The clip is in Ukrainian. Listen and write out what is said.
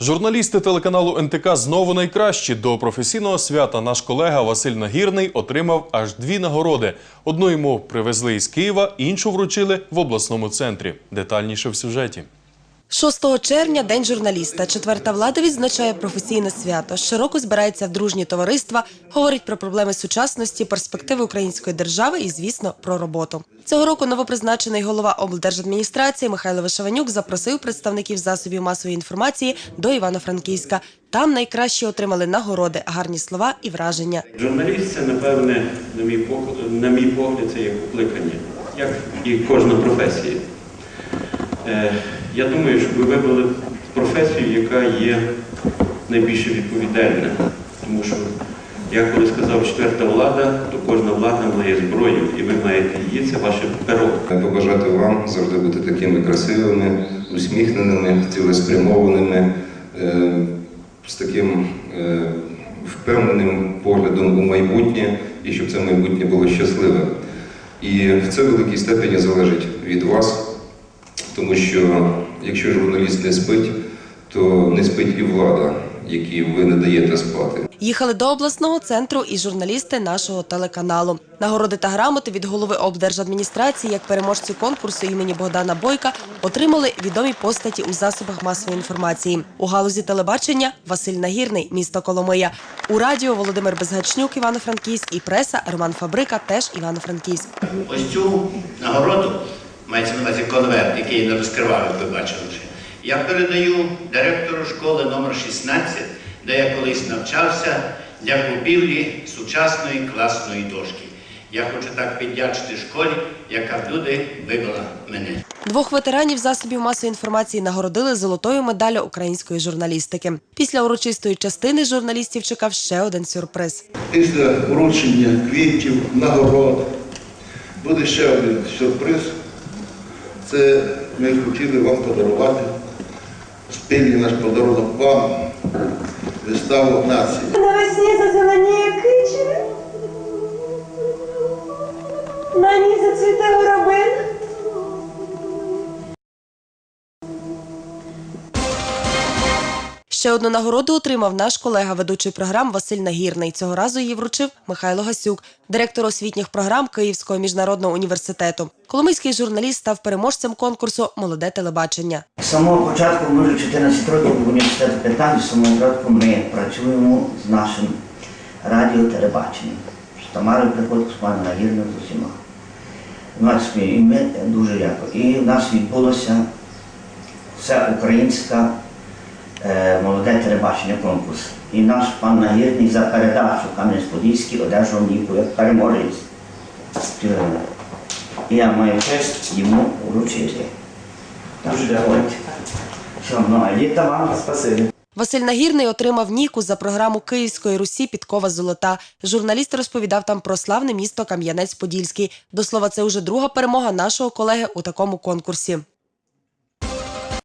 Журналісти телеканалу НТК знову найкращі. До професійного свята наш колега Василь Нагірний отримав аж дві нагороди. Одну йому привезли із Києва, іншу вручили в обласному центрі. Детальніше в сюжеті. 6 червня – День журналіста. Четверта влада відзначає професійне свято. Щороку збирається в дружні товариства, говорить про проблеми сучасності, перспективи української держави і, звісно, про роботу. Цього року новопризначений голова облдержадміністрації Михайло Вишеванюк запросив представників засобів масової інформації до Івано-Франківська. Там найкраще отримали нагороди, гарні слова і враження. Журналіст це, напевне, на мій погляд, на мій погляд, це як покликання, як і кожна професія. Я думаю, що ви вибрали професію, яка є найбільш відповідальна. Тому що, я коли сказав четверта влада, то кожна влада має зброю, і ви маєте її, це ваше перо. Побажати вам завжди бути такими красивими, усміхненими, цілеспрямованими, е, з таким е, впевненим поглядом у майбутнє, і щоб це майбутнє було щасливе. І в це великій степені залежить від вас, тому що якщо журналіст не спить, то не спить і влада, якій ви не даєте спати. Їхали до обласного центру і журналісти нашого телеканалу. Нагороди та грамоти від голови облдержадміністрації, як переможці конкурсу імені Богдана Бойка, отримали відомі постаті у засобах масової інформації. У галузі телебачення Василь Нагірний, місто Коломия. У радіо Володимир Безгачнюк, Івано-Франківськ і преса Роман Фабрика, теж Івано-Франківськ. Ось цю нагороду, мається на увазі конверт, який я не розкривав, як ви бачили вже, я передаю директору школи номер 16, де я колись навчався для купівлі сучасної класної дошки. Я хочу так піддячити школі, яка люди вибрала мене. Двох ветеранів засобів масової інформації нагородили золотою медаллю української журналістики. Після урочистої частини журналістів чекав ще один сюрприз. Після вручення квітів, нагород буде ще один сюрприз. Це ми хотіли вам подарувати спільний наш подарунок вам, виставу нації. Навесні зазеленіє кичеве, на ній зацвіте горобин. Ще одну нагороду отримав наш колега, ведучий програм Василь Нагірний. Цього разу її вручив Михайло Гасюк, директор освітніх програм Київського міжнародного університету. Коломийський журналіст став переможцем конкурсу Молоде телебачення. З самого початку, ми вже 14 років в університеті 15, з самого початку ми працюємо з нашим радіо телебаченням. З Тамарою Приходько, з паном Нагірним, з усіма. Нас і ми дуже дякую. І в нас відбулося всеукраїнська е, молоде телебачення конкурс. І наш пан Нагірний за передачу Кам'янець-Подільський одержав ніку як переможець. Е, І я маю честь йому вручити. Дуже дякую. Ну, вам. Спасибі. Василь Нагірний отримав ніку за програму Київської Русі Підкова Золота. Журналіст розповідав там про славне місто Кам'янець-Подільський. До слова, це уже друга перемога нашого колеги у такому конкурсі.